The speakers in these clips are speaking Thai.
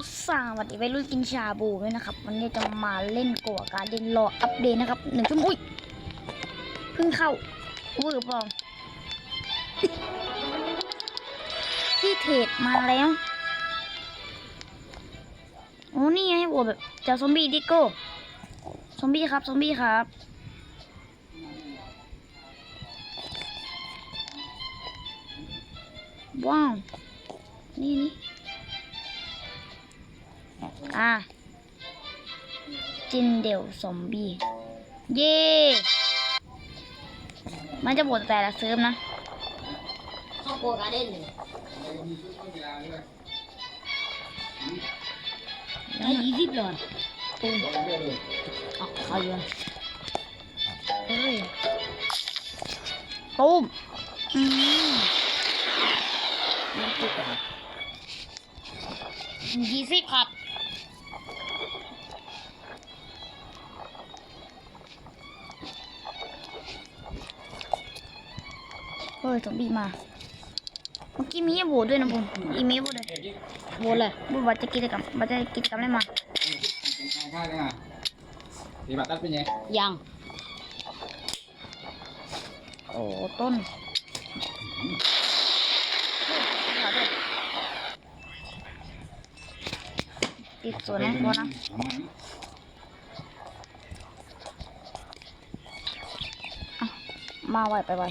ก็สวัสดีวัยรุ่นกินชาบูด้วยนะครับ วันนี้จะมาเล่นกัวการเดนรออัปเดตนะครับหนึ่งชั่วโมงอุ้ยเพิ่งเข้าเวอร์ปลองที่เทรดมาแล้วโอ้นี่ไงโอ้แบบเจอซอมบี้ดิโก้ซอมบี้ครับซอมบี้ครับว้าวนี่นี่ อะจินเดลซอมบี้เย่มันจะบดแต่ละเซิร์ฟนะเข้าโกการ์เด้นเลยได้ยี่สิบหลอดตุ้มออกเขาอยู่เฮ้ยตุ้มอืมยี่สิบครับ ฮ้ยซอมบี้มา เมื่อกี้มีให้โหวตด้วยนะผมอีเมลโหวตเลยโบเลยโหวตว่าจะกิจกรรมว่าจะกิจกรรมอะไรมาค่าได้ไงปฏิบัติตัดเป็นไงยังโอ้ต้นติดสวนนะพอนะมาไวไปไว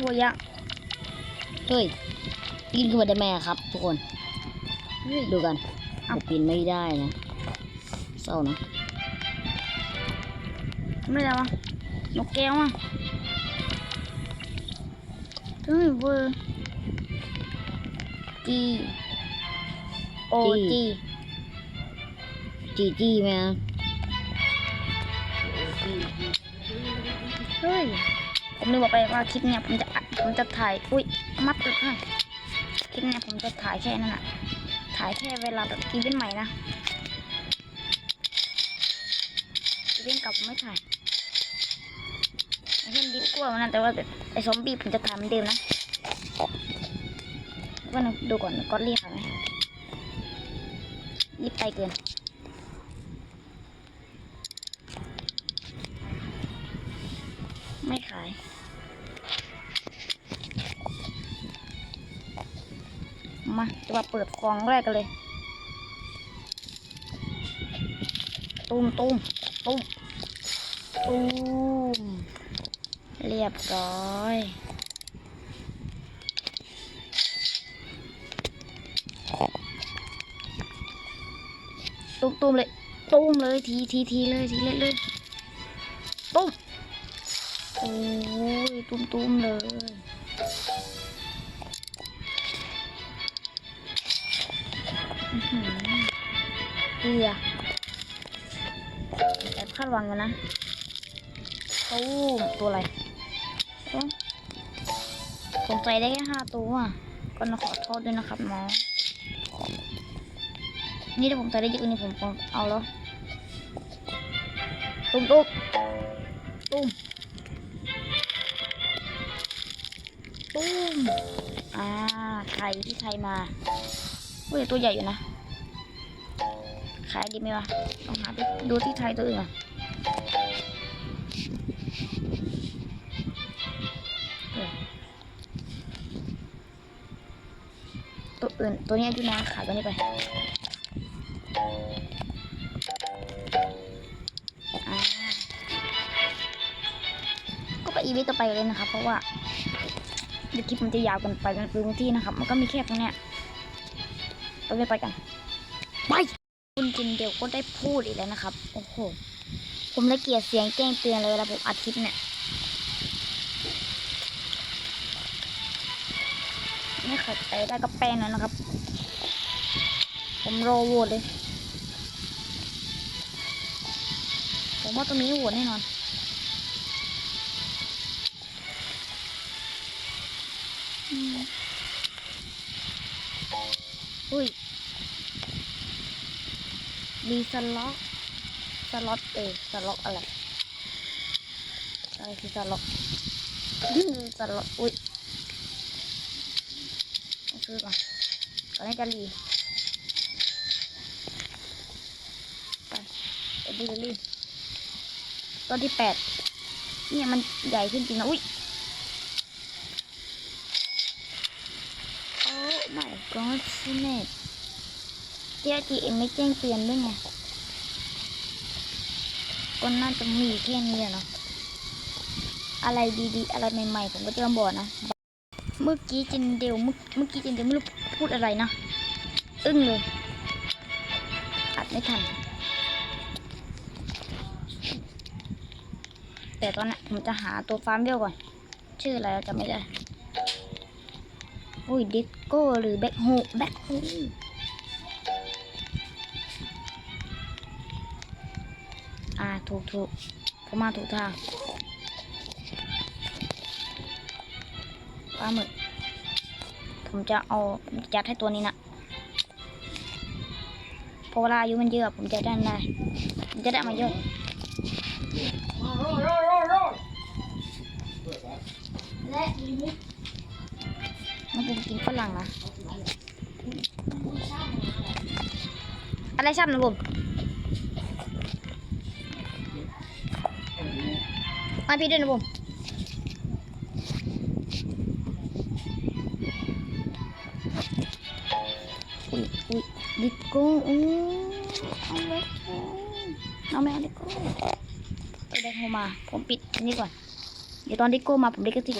ถั่วยักษ์เฮ้ยปีนขึ้นมาได้ไหมอะครับ ทุกคนเฮ้ยดูกันเอ้าแต่ปีนไม่ได้นะเศร้านะไม่ได้วะนกแก้วอะเฮ้ยเวอร์จีโอจีจีจี้ไหมอะเฮ้ย ผมนึกบอกไปว่าคลิปเนี่ยผมจะอัดผมจะถ่ายอุ้ยมัดตึกให้คลิปเนี่ยผมจะถ่ายแค่นั้นอะถ่ายแค่เวลาแบบอีเวนต์ใหม่นะอีเวนต์เก่าผมไม่ถ่ายไอ้เช่นดิสกัวมันนะแต่ว่าแบบไอ้ซอมบี้ผมจะถ่ายเหมือนเดิมนะว่าหนูดูก่อนก็รีบถ่ายไหมรีบไปเกินายมาจะมาเปิดกล่องแรกกันเลยตูมตูมตูมตูมเรียบร้อยตุ้มตุ้มเลยตุ้มเลยทีทีทีเลยทีเลยเลย ตุ้มตุ้มเลยเกลือแอบคาดหวังกันนะตุ้มตัวอะไรผมใส่ได้แค่ห้าตัวก็ขอโทษด้วยนะครับน้องนี่ถ้าผมใส่ได้เยอะกว่านี้ผมเอาแล้วตุ้มตุ้มตุ้ม ตุ้มอ่าไข่ที่ไทยมาเฮ้ยตัวใหญ่อยู่นะ ขายดีไหมวะลองหาดูดูที่ไทยตัวอื่นก่อนตัวอื่นตัวนี้อายุนะขายตัวนี้ไปก็ไปอีเวนต์ต่อไปเลยนะครับ เพราะว่า เดี๋ยวคลิปมันจะยาวกันไปกันพื้นที่นะครับ มันก็มีแค่ตรงเนี้ยไปเลยไปกัน ไปคุณจินเดียวก็ได้พูดอีกแล้วนะครับ โอ้โห ผมละเกียดเสียงแจ้งเตือนเลยเวลาผมอัดคลิปเนี่ยไม่ขัดใจได้ก็แป้งแล้วนะครับ ผมรอโหวตเลย ผมว่าตรงนี้โหวตแน่นอน อุ้ย มีสล็อตสล็อตเอสล็อตอะไร อะไรคือสล็อตสล็อตอุ้ยซื้อก่อนก่อนให้จะรีไปเอ็ดดี้รีตัวที่แปดเนี่ยมันใหญ่ขึ้นจริงนะอุ้ย โอ้ my god สเนตเจ้าจีเอ็มไม่แจ้งเตือนด้วยไงก็น่าจะมีแค่นี้อะเนาะอะไรดีๆ อะไรใหม่ๆ ผมก็จะมาบอกนะ เมื่อกี้จินเดียวเมื่อเมื่อกี้จินเดียวไม่รู้พูดอะไรนะ อึ้งเลย อัดไม่ทัน แต่ตอนนี้ผมจะหาตัวฟาร์มเวลก่อน ชื่ออะไรจะไม่ได้ อุ้ยดิสโก้หรือแบ็คโฮแบ็คโฮอ่าถูกถูกผมมาถูกทางปลาหมึกผมจะเอาผมจะจัดให้ตัวนี้นะเพราะเวลาอายุมันเยอะผมจะได้ได้ผมจะได้มาเยอะและลิมิตน้ ลังนะ อะไรชอบนะผมมาพี่ด้วยนะผมอุ้ยอุ้ยดิโก้อู้เอาเลยเอาแม่เอาดิโก้ตัวแดงโทรมา ผมปิดนนี้ก่อน เดี๋ยวตอนดิโก้มาผมได้กระติก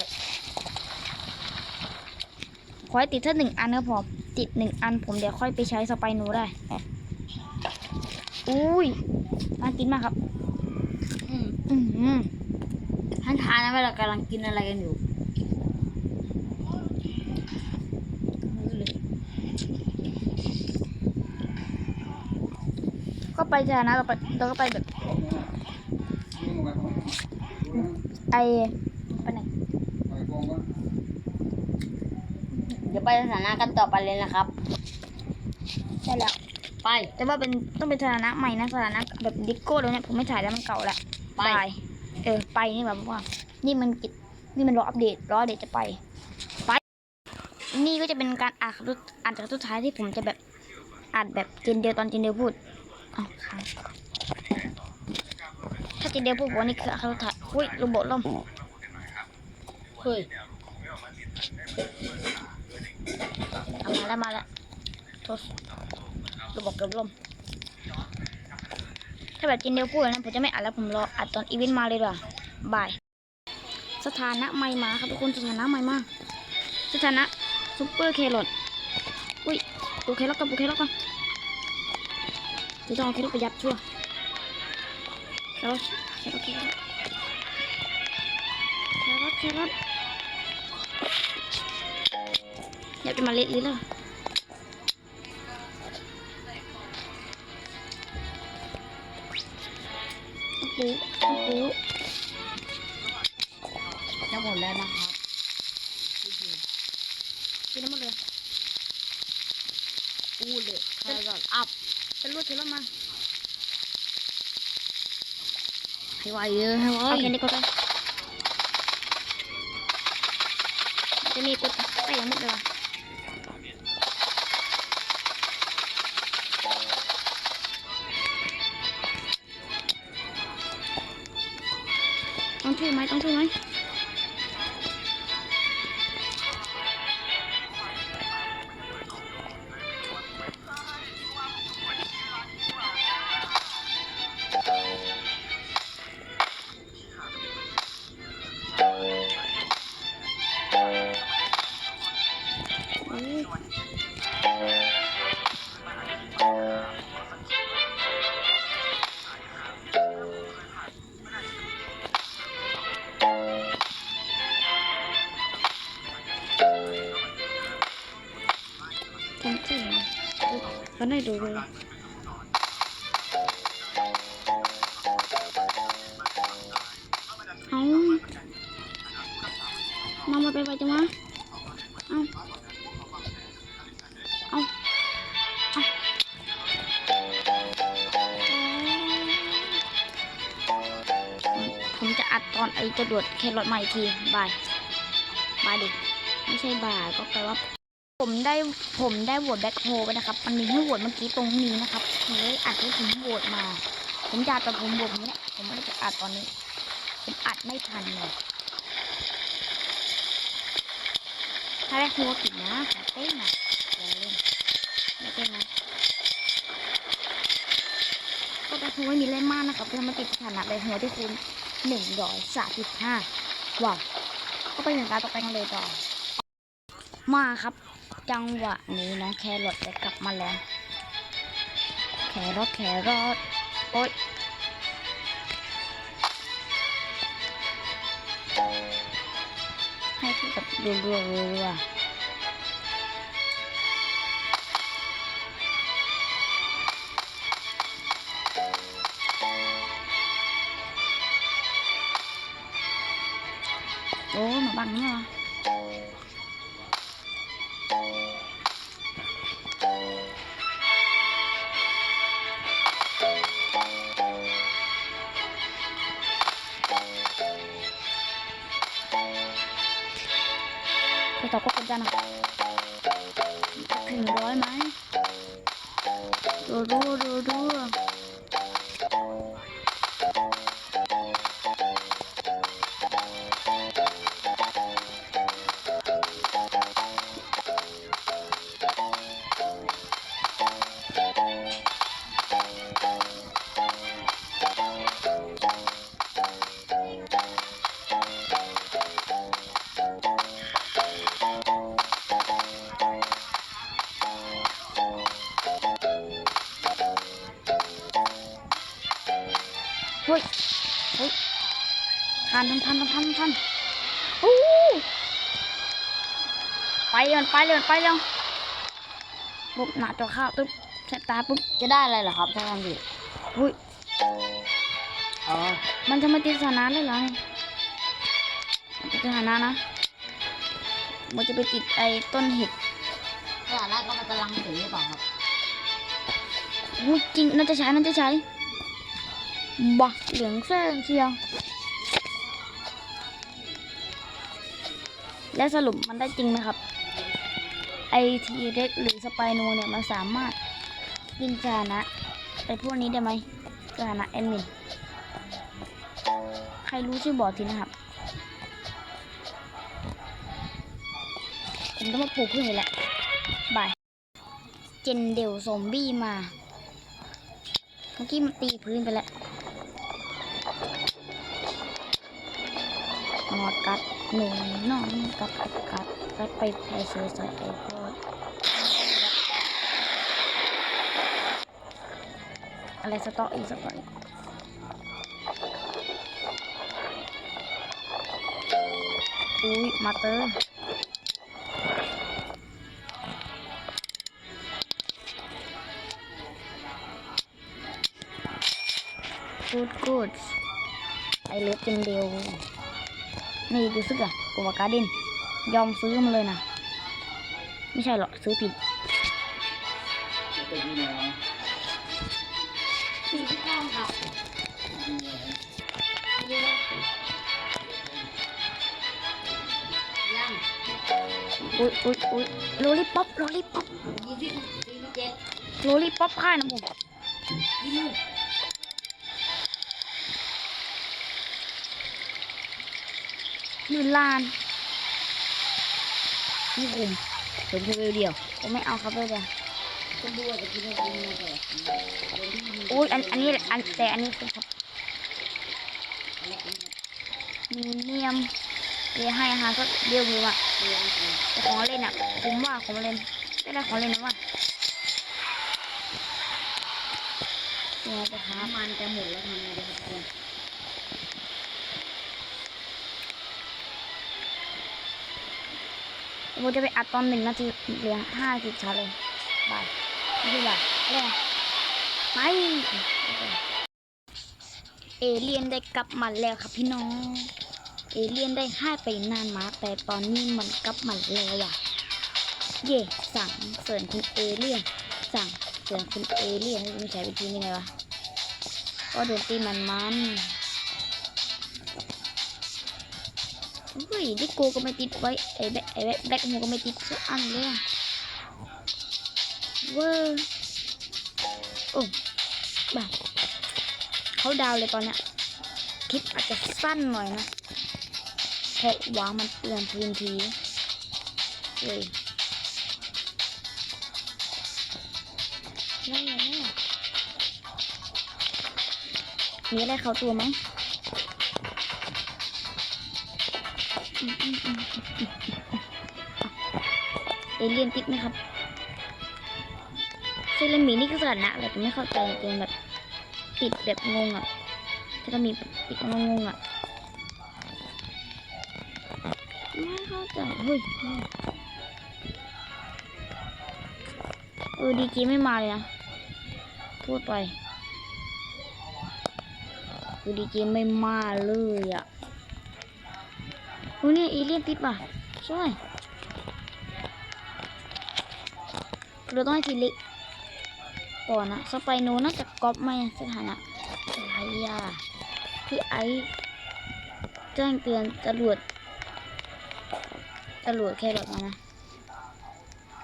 ขอให้ติดแค่หนึ่งอันก็พอติดหนึ่งอันผมเดี๋ยวค่อยไปใช้สไปนูได้ อุ้ยน่ากินมากครับ อืมอือหือท่านทานนะเวลากำลังกินอะไรกันอยู่ก็ไปชนะเราไปเราก็ไปแบบไอไปไหน เดี๋ ยวไปสถานะกันต่อไปเลยนะครับ ใช่แล้ว ไป แต่ว่าเป็นต้องเป็นสถานะใหม่นะสถานะแบบดิโก้แล้วเนี่ยผมไม่ถ่ายแล้วมันเก่าแล้วไป เออไปนี่แบบว่า นี่มันกิจนี่มันรออัปเดตรออัปเดตจะไป ไป นี่ก็จะเป็นการอ่านคำสุดอ่านจากสุดท้ายที่ผมจะแบบอ่านแบบเจนเดียวตอนเจนเดียวพูดอ๋อค้างถ้าเจนเดียวพูดบอกว่านี่คือคำสุดท้ายอุ้ยระเบิดล่มเฮ้ย เอามาแล้วมาแล้วษระบบกับลมถ้าแบบจินเดียวพูดนะผมจะไม่อัดแล้วผมรออัดตอนอีเวนต์มาเลยดีกว่าบาย สถานะใหม่มาครับทุกคนสถานะใหม่มาสถานะซุปเปอร์เครอทอุ้ยปูเครอทกันปูเครอทกันจะต้องเอาเครอทไปยัดชั่วเครอทเครอทเครอทเครอ เครอทอยากจะมาเละลิ้นเลยปูปูจะหมดแล้วนะครับกินได้หมดเลยอู้เลยใครก่อนอัพเป็นรวดเทแล้วมาให้ไวเยอะให้ไวเอาแค่นี้ก็ได้จะมีกดใส่ยังหมดเลยว่ะ ต้อไหมต้องช่วยไหม จะอัดตอนไอ้จรวดแครอทมาอีกทีบายบายดิไม่ใช่บายก็แปลว่า ผมได้ผมได้โหวตแบ็คโฮไปนะครับ มันมีให้โหวตเมื่อกี้ตรงนี้นะครับผมเลยอัดให้ผมโหวตมา ผมจะอัดตอนผมโหวตนี้แหละผมไม่ได้จะอัดตอนนี้ ผมอัดไม่ทันเลยถ้าแบ็คโฮติดนะขอเต้นนะอย่าเล่นไม่เป็นไรก็แต่คือไม่มีเล่นมากนะครับเพื่อมาติดสถานะใบหัวที่คุณ หนึ่งร้อยสามสิบห้าว้าวก็ไปถึงการต่อไปกันเลยต่อ มาครับ จังหวะนี้น้องแครอทจะกลับมาแล้ว แครอทแครอทโอ๊ยให้พูดแบบรัวๆ อ้ม ทันทันทันทันทันโอ้ไปเลยมันไปเลยมันไปเลยปุ๊บหน้าจอข้าวปุ๊บแสบตาปุ๊บจะได้อะไรเหรอครับท่านทำผิดหุ้ยอ๋อมันจะมาติดสถานะเลยเหรอมันติดสถานะนะ มันจะไปติดไอ้ต้นเห็ดสถานะก็มันกำลังสีหรือเปล่าครับหุ้ยจริงน่าจะใช้น่าจะใช้บ้าเหลืองแซงเชียว และสรุปมันได้จริงไหมครับไอทีเร็กหรือสไปโนเนี่ยมันสามารถยิงสถานะไอพวกนี้ได้ไหมสถานะแอดมินใครรู้ช่วยบอกทีนะครับผมต้องมาปลูกพืชนี่แหละบายเจนเดลซอมบี้มาเมื่อกี้มันตีพื้นไปแล้วมอดกัด หนูน้องกัดกัดกัดกัดไปแพ้เชื้อใส่ไอพออะไรสต๊อกอีกสต๊อกอีกอุ้ยมาเตอร์กูดกูดไอเลิฟเป็นเดียว นี่ดูซึกอะกูว่าการ์เดนยอมซื้อมาเลยนะ ไม่ใช่หรอกซื้อผิดอุ้ยอุ้ยอุ้ยโรลลิป๊อปโรลลิป๊อปยี่สิบสี่สิบเจ็ดโลลิป๊อปค่ายนะผมยี่สิบ หมื่นล้านนี่คุมผมแค่เวลเดียวผมไม่เอาครับเลยเดียวคนดูอาจจะกินอะไรกินอะไรโอ้ยอันอันนี้อันแต่อันนี้คือครับมีเนียมเรียวให้อาหารก็เดียวมืออะแต่ของเล่นอะคุ้มว่าของเล่นไม่ได้ของเล่นนะว่ายังไงจะหามันจะหมดแล้วทำไงดีครับ ผมจะไปอัดตอนหนึ่งนาทีเหลือห้าสิบชาเลยบายไม่ใช่บายอะไรอะไปเอเลียนได้กลับมาแล้วครับพี่น้อง เอเลียนได้ให้ไปนานมาแต่ตอนนี้มันกลับมาแล้วอะ เย่สั่งเสริญคุณเอเลียน สั่งเสริญคุณเอเลียนไม่ใช้วิธีนี้ไงวะ ก็โดนตีมันมัน ฮ้ยดิโกก็ไม่ติดไว้ไอ้แบไอ้แบแบล็กโฮก็ไม่ติดสักอันเลยอะเวอร์โอ้บ้าเขาดาวเลยตอนเนี้ยคลิปอาจจะสั้นหน่อยนะเพราะว่ามันเปลืองพื้นที่เลยไล่ไล่มีอะไรเข้าตัวไหมอื เอเลียนติดไหมครับเซเลมีนี่คือสถานะอะไรผมไม่เข้าใจจริงๆแบบติดแบบงงอะเซเลนหมีแบบติดงงงอะไม่เข้าใจเฮ้ยเออดีจีไม่มาเลยนะพูดไปคือดีจีไม่มาเลยอะโอ้เนี่ยเอเลี่ยนติดป่ะช่ เราต้องให้ทีล็กก่อนนะสไปโนน่าจะก๊อปไหมสถานะอะไรอะพี่ไอแจ้งเตือนจรวดตำรวจแค่แบบมานะ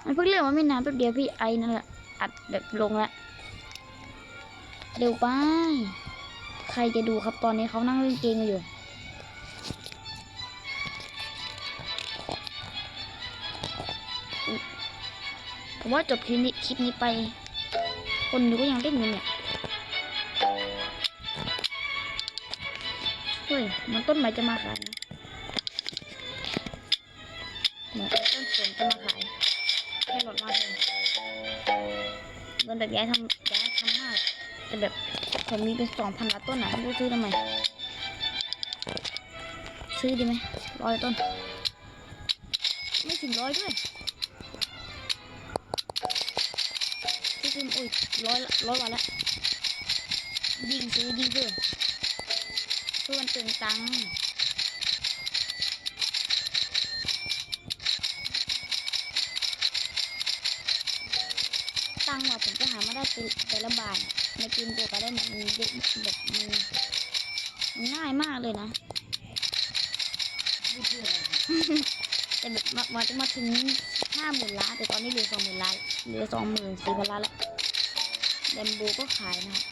มันเพิ่งเรื่องว่าไม่นานแป๊บเดียวพี่ไอ้นั่นแหละอัดแบบลงแล้วเร็วไป ใครจะดูครับตอนนี้เขานั่งเล่นเกมอยู่ ผมว่าจบคลิปนี้คลิปนี้ไป คนดูก็ยังเล่นอยู่เนี่ยเฮ้ยมันต้นไม้จะมาขายนะเหมือนต้นสนจะมาขายแค่รถมาเลยเงินแบบย้ายทำย้ายทำมากแต่แบบผมมีเป็นสองพันละต้นอะไม่รู้ซื้อทำไม ซื้อดีไหมร้อยต้น ไม่ถึงร้อยด้วย อซื้ออุ้ยร้อยละร้อยวันละยิ่งซื้อยิ่งซื้อซื้อมันเติมตังค์ตังค์อะผมจะหามาได้เป็นแต่ละบาทอะในเกมตัวก็ได้เนี่ยมันเยอะแบบมันมันง่ายมากเลยนะไม่เชื่อเลยแต่แบบมามาจะมาถึงห้าหมื่นล้านแต่ตอนนี้เหลือสองหมื่นล้านเหลือสองหมื่นสี่พันล้านแล้ว แบมบูก็ขายนะครับ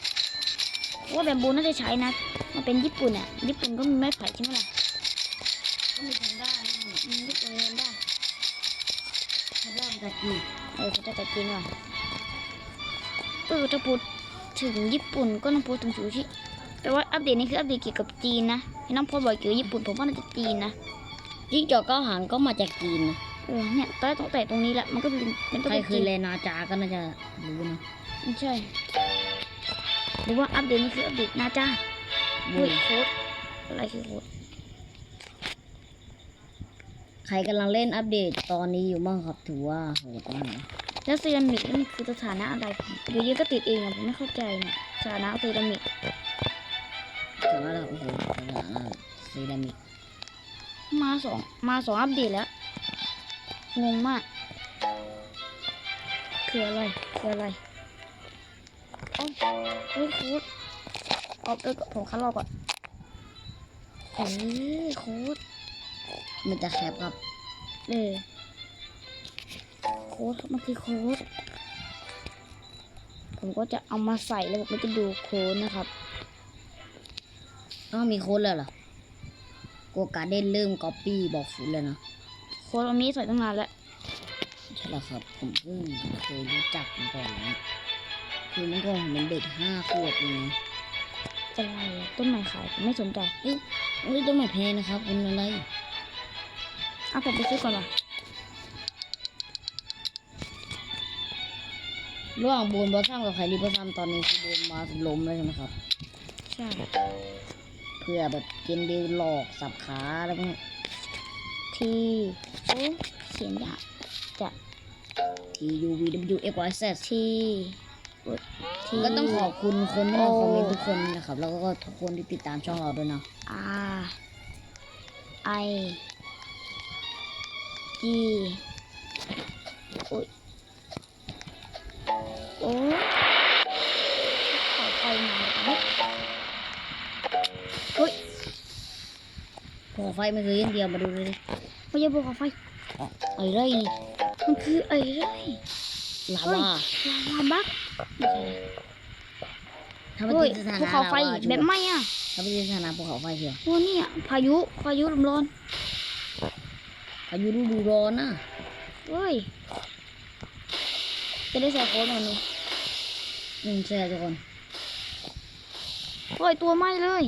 เพราะว่าแบมบูน่าจะใช้นะมันเป็นญี่ปุ่นอะญี่ปุ่นก็มีไม้ไผ่ใช่ไหมล่ะก็มีแพนด้านี่อืมญี่ปุ่นเรียนได้แพนด้าภาษาจีนเออเขาจะจัดจริงว่ะเออถ้าพูดถึงญี่ปุ่นก็ต้องพูดถึงซูชิแต่ว่าอัปเดตนี้คืออัปเดตเกี่ยวกับจีนนะที่น้องพอบอกเกี่ยวกับญี่ปุ่นผมว่าน่าจะจีนนะจิ้งจอกเก้าหางก็มาจากจีนนะเออเนี่ยตั้งตั้งแต่ตรงนี้แหละมันก็เป็นเป็นต้องใครเป็นเคจียนเรียนนาจาก็น่าจะรู้นะ ไม่ใช่ หรือว่าอัปเดตนี้คืออัปเดตนาจ้าโว้เฮ้ยยโค้ดอะไรคือโค้ดใครกำลังเล่นอัปเดตตอนนี้อยู่บ้างครับถือว่าโหดมากนะแล้วเซรามิกนี่คือสถานะอะไรอยู่ดีก็ติดเองอะผมไม่เข้าใจเนี่ยสถานะเซรามิกถือว่าเราโอ้โหสถานะเซรามิกมาสองมาสองอัปเดตแล้วงงมาก คืออะไร คืออะไร เอ้าเฮ้ยโค้ดเอาไปก่อนผมคัดลอกก่อนเออโค้ดมันจะแคปครับเออโค้ดครับมันคือโค้ดผมก็จะเอามาใส่แล้วผมก็จะดูโค้ดนะครับอ้าวมีโค้ดเลยเหรอโกการเด้นเริ่มก๊อปปี้บอกฟูดเลยนะโค้ดอันนี้ใส่ตั้งนานแล้วใช่แล้วครับ ผมเพิ่งเคยรู้จักมาก่อนนะ คือเมื่อก่อนผมเป็นเด็กห้าขวบเองนะอะไรอะต้นไม้ขายผมไม่สนใจเอ้ยต้นไม้แพงนะครับคุณอะไรเอาผมไปซื้อก่อนว่ะระหว่างบูนบอสซัมกับไคลีบอสซัมตอนนี้คือบูนมาล้มแล้วใช่ไหมครับ ใช่ เพื่อแบบเกมเดียวหลอกสับขาอะไรพวกเนี้ยทีโอ้เขียนยากจะ T U V W X Y Z ทีอุ๊ยที ก็ต้องขอบคุณคนที่มาโอ้คอมเมนต์ทุกคนนะครับ แล้วก็ทุกคนที่ติดตามช่องเราด้วยนะ R I G โอ้ยโอ้ยขอไฟมาเฮ้ยเฮ้ยภูเขาไฟไม่เคยเล่นเดียวมาดูเลยดิไม่ใช่ภูเขาไฟอ๋อไอ้ไรนี่มันคืออะไรลาเฮ้ยวาลาวาบัก ไม่ใช่ถ้าไม่เฮ้ยติดสถาภูนะเขาไฟลาวาแบบไหม่อะถ้าไม่ติดสถานะภูเขาไฟเชียวโอ้เนี่ยพายุพายุลมร้อนพายุฤดูร้อนนะเฮ้ยจะได้ใส่โค้ดมันนี่อืมใช่ทุกคนเฮ้ยตัวไหม้เลย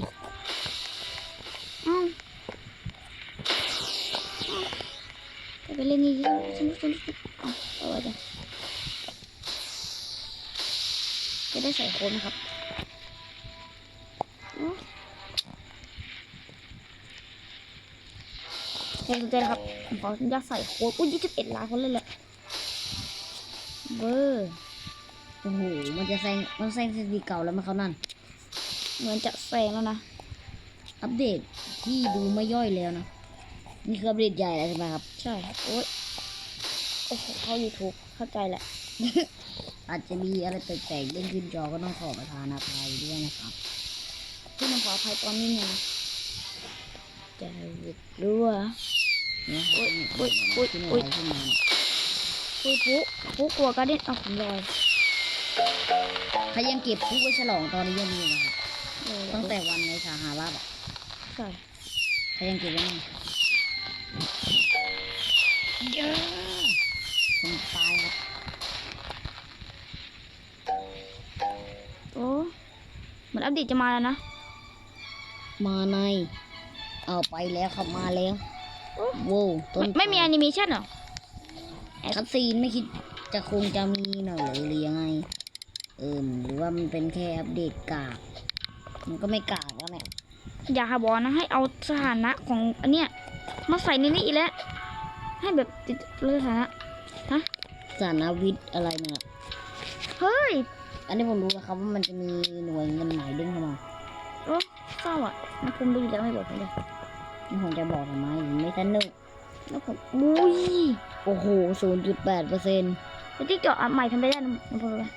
เอ้าเอ้าไปเล่นนี่สนุกสนุกสนุกเอาเอาไว้กันจะ ได้ใส่โค้ดนะครับเอ้าใครสนใจนะครับผมขออนุญาตใส่โค้ดอุ้ยยี่สิบเอ็ดล้านคนเลยแหละเบอร์โอ้โห มันจะแซง มันแซงสถิติเก่าแล้วมั้งเขานั่น เหมือนจะแซงแล้วนะ อัปเดตที่ดูไม่ย่อยแล้วนะ นี่คืออัปเดตใหญ่แล้วใช่ไหมครับ ใช่โอ๊ยโอ้โห เข้า YouTube เข้าใจแหละ อาจจะมีอะไรแปลกๆเด้งขึ้นจอก็ต้องขอประทานอภัยด้วยนะครับที่มันขออภัยตอนนี้เนี่ยนะจะรู้ว่านะครับอุ๊ยอุ๊ยขึ้นอุ๊อะไรยขึ้นมาปุ๊ปุ๊ปุ๊กลัวการเด่นเอาผมลอยถ้ายังเก็บผู้ไว้ฉลองตอนนี้ยังมีนะครับเออตั้งแต่วันในสหราชอะใช่ถ้ายังเก็บไว้มั่งเยอะคนตาย อนอัปเดตจะมาแล้วนะ มาใน เอาไปแล้วครับมาแล้วโอ้โว้วต้นไม่ไม่มีแอนิเมชันเหรอคัดซีนไม่คิดจะคงจะมีหน่อยเลยหรือยังไง เออหรือว่ามันเป็นแค่อัปเดตกากมันก็ไม่กากแล้วแหละอย่าหาบอกนะให้เอาสถานะของอันเนี้ยมาใส่ในนี้อีกแล้ว ให้แบบติดเลยสถานะสารวิทย์อะไรเนี่ยเฮ้ย อันนี้ผมรู้แล้วครับว่ามันจะมีหน่วยเงินหมายเด้งเข้ามาโอ้เศร้าอะนะผมดูแล้วไม่บอกผมเลยนี่ผมจะบอกทำไมไม่สนุกแล้วผมอุ้ยโอ้โหศูนย์จุดแปดเปอร์เซ็นต์แล้วที่เจาะอันใหม่ทำไปได้นะผมรู้เลย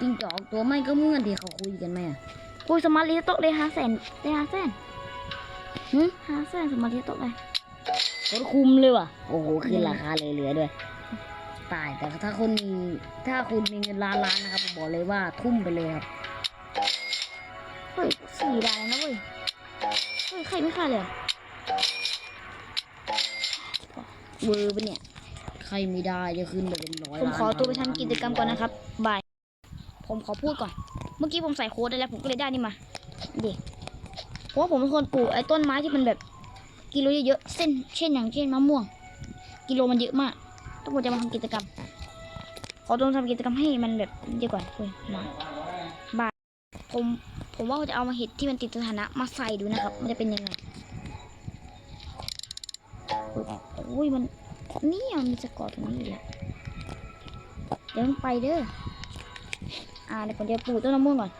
จริงจอกตัวไม่ก็เหมื่อนที่เขาคุยกันไหมอะคุยสมาร์ทลีโต๊ะเลยห้าแสนเลยห้าแสนหึห้าแสนสมาร์ทลีโต๊ะเลยรถคุมเลยว่ะ โอ้โหขึ้นราคาเลยเหลือด้วย ตาย แต่ถ้าคุณมีถ้าคุณมีเงินล้านล้านนะครับผมบอกเลยว่าทุ่มไปเลยครับเฮ้ยสี่ดาวนะเว้ยเฮ้ยใครไม่ค่าเลยอะเวอร์ปะเนี่ยใครไม่ได้จะขึ้นไปเป็นร้อยผมล้านขอตัวไปทำกิจกรรมก่อนนะครับบายผมขอพูดก่อน เมื่อกี้ผมใส่โค้ดได้แล้วผมก็เลยได้นี่มาเด็กเพราะว่าผมเป็นคนปลูกไอ้ต้นไม้ที่มันแบบกิโลเยอะๆเส้นเช่นอย่างเช่นมะม่วง กิโลมันเยอะมาก ถ้าผมจะมาทำกิจกรรม ขอต้องทำกิจกรรมให้มันแบบเยอะก่อนเฮ้ยมาบาทผมผมว่าจะเอามาเห็ดที่มันติดสถานะมาใส่ดูนะครับ มันจะเป็นยังไงโอ้ยมันนี่มันมีสกอร์ตรงนี้เลยเดี๋ยวมันไปเด้ออ่าเดี๋ยวผมจะปลูกต้นมะม่วงก่อน